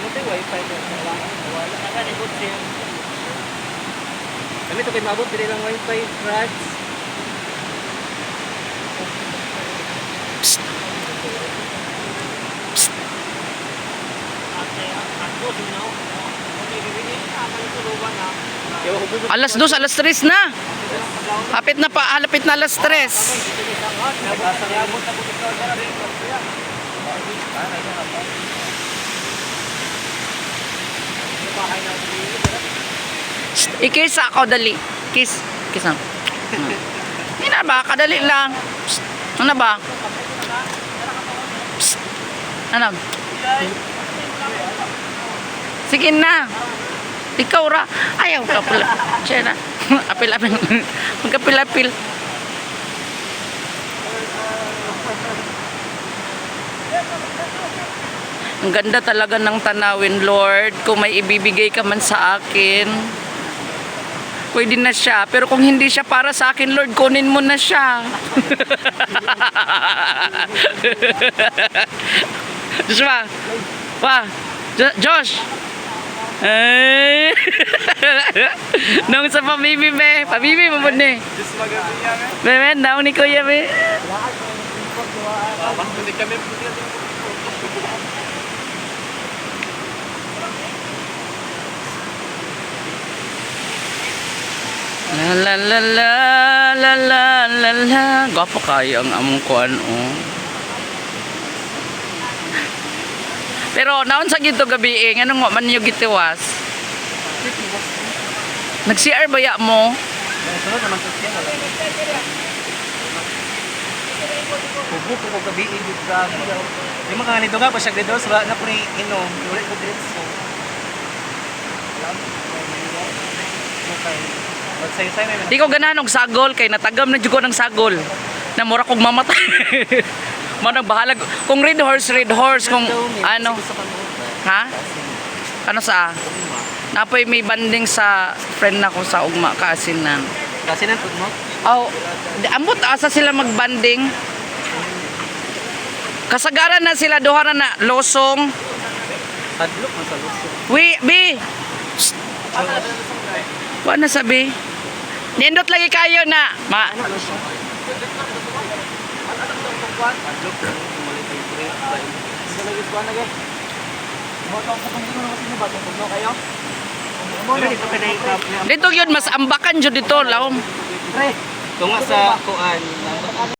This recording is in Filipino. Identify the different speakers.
Speaker 1: Ano tayo wifi mo? Wala. Wala. Nakalibot siya. Kami ito kayo mabot, pili lang wifi, Rads.
Speaker 2: Alas dos, alas tres na. Hapit na pa, halapit na alas tres. I-kiss ako, dali. Kiss. Kiss na. Hindi na ba? Kadali lang. Psst. Ano ba? Psst. Ano? Sige na. Ikaw ra. Ayaw ka pala. Siya na. Apil, apil. Magkapil, apil. Ang ganda talaga ng tanawin, Lord. Kung may ibibigay ka man sa akin, pwede na siya. Pero kung hindi siya para sa akin, Lord, kunin mo na siya. Joshua, pa, Jo- Josh. Ay. Nung sa pamimi, be. Pamimi mo po ni.
Speaker 1: Just magabi yan eh.
Speaker 2: Be, be, naon ni Kuya, be.
Speaker 1: Hindi kami
Speaker 2: La la la la la la la la. Gwapo kayo ang among kuan oh. Pero naon sa gito gabi eh, nganong wa man niyo gitiwas? Nag-CR ba ya mo?
Speaker 1: Sunod. Kubo ko gabi ibig sa Yung mga nito nga pa siya gado sa na ko ni inom. Ulit ko dito so.
Speaker 2: Di ko ganahan og sagol kay natagam na jud ko ng sagol. Na mura kog mamatay. Manang bahala kung red horse red horse kung ano ha? Ano sa? Napoy may banding sa friend na ko sa ugma kaasinan.
Speaker 1: Kasi nang mo?
Speaker 2: Oh, ambot asa sila magbanding. Kasagaran na sila duha na na losong.
Speaker 1: Tadlok man sa luso.
Speaker 2: Wi, bi. Wa na sabi. Nindot lagi kayo na. Ma, dito yun mas ambakan jud dito laom.
Speaker 1: Tunga sa kuan